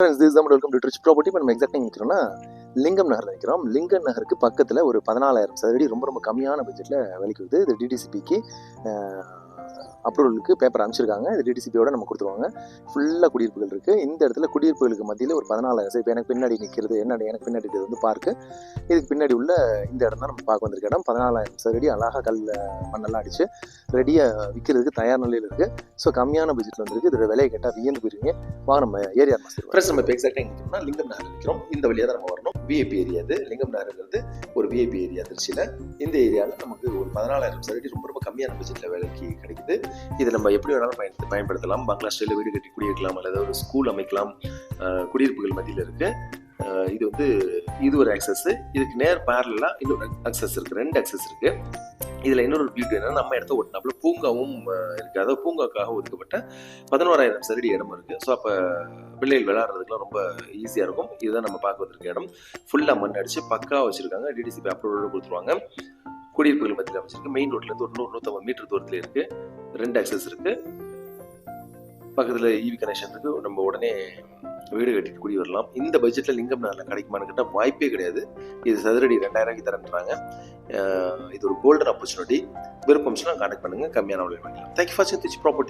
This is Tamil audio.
Friends this Tamil welcome to Trichy property இப்போ நம்ம எக்ஸாக்டாக நிற்கிறோம்னா லிங்கம் நகர் நிற்கிறோம் லிங்கம் நகருக்கு பக்கத்தில் ஒரு பதினாலாயிரம் சதுரடி ரொம்ப ரொம்ப கம்மியான பட்ஜெட்டில் விலைக்கு வருது இது டிடிசிபிக்கு அப்ரூவலுக்கு பேப்பர் அனுப்பிச்சிருக்காங்க. இது டிடிசிபியோட நம்ம கொடுத்துருவாங்க. ஃபுல்லாக குடியிருப்புகள் இருக்குது இந்த இடத்துல குடியிருப்புகளுக்கு மத்தியில் ஒரு பதினாலாயிரம் இப்போ எனக்கு பின்னாடி நிற்கிறது என்ன எனக்கு பின்னாடி இது வந்து பார்க்கு இதுக்கு பின்னாடி உள்ள இந்த இடம் தான் நம்ம பார்க்க வந்திருக்க இடம். பதினாலாயிரம் சதுரடி அழகாக கல் மண்ணெல்லாம் அடிச்சு ரெடியாக விற்கிறதுக்கு தயார் நிலையில் இருக்குது ஸோ கம்மியான பட்ஜெட்டில் வந்திருக்கு. இதோட விலையை கேட்டால் வியந்து போயிருக்கீங்க வாங்க நம்ம ஏரியா மாஸ்டர் நம்ம இப்போ எக்ஸாக்டாக எங்கே நிற்கிறோம்னா லிங்கம் நகர் நிற்கிறோம் இந்த வழியாக தான் நம்ம விஐபி ஏரியா இது லிங்கம் நகருங்கிறது ஒரு விஐபி ஏரியா திருச்சியில் இந்த ஏரியாவில் நமக்கு ஒரு பதினாலாயிரம் சதுரடி ரொம்ப ரொம்ப கம்மியான பட்ஜெட்டில் வேலைக்கு கிடைக்குது. இதை நம்ம எப்படி வேணாலும் பயன் பயன்படுத்தலாம். பங்களா ஸ்டைலில் வீடு கட்டி குடியிருக்கலாம் அல்லது ஒரு ஸ்கூல் அமைக்கலாம். குடியிருப்புகள் மத்தியில் இருக்கு. இது வந்து இது ஒரு ஆக்சஸ் இதுக்கு நேர் பேரலாம் இன்னொரு அக்சஸ் இருக்கு. ரெண்டு அக்சஸ் இருக்கு. இதில் இன்னொரு பியூட்டி என்னன்னா நம்ம இடத்த ஒட்டினாப்புல பூங்காவும் இருக்குது அதாவது பூங்காக்காக ஒதுக்கப்பட்ட பதினோராயிரம் சதுரடி இடம் இருக்குது ஸோ அப்போ பிள்ளைகள் விளையாடுறதுக்குலாம் ரொம்ப ஈஸியாக இருக்கும். இதுதான் நம்ம பார்க்க வந்திருக்க இடம். ஃபுல்லாக மண் அடிச்சு பக்காக வச்சுருக்காங்க. டிடிசிபி அப்ரூவலோட கொடுத்துருவாங்க. குடியிருப்புகள் மத்தியில் அமைச்சிருக்கு மெயின் ரோட்லேருந்து ஒரு நூறு நூற்றம்பது மீட்டர் தூரத்தில் இருக்குது ரெண்டு ஆக்சஸ் இருக்குது பக்கத்தில் ஈவி கனெக்ஷன் இருக்குது நம்ம உடனே வீடு கட்டிட்டு குடி வரலாம். இந்த பட்ஜெட்டில் லிங்கம் நகரில் கிடைக்குமான்னு கேட்டால் வாய்ப்பே கிடையாது. இது சதுரடி ரெண்டாயிரம் தரன்றாங்க. இது ஒரு கோல்டன் ஆப்பர்ச்சுனிட்டி விருப்பம்ஸ்லாம் கான்டாக்ட் பண்ணுங்கள் கம்மியான விலை வாங்கலாம் தேங்க்யூ ஃபார் ப்ராப்பர்ட்டி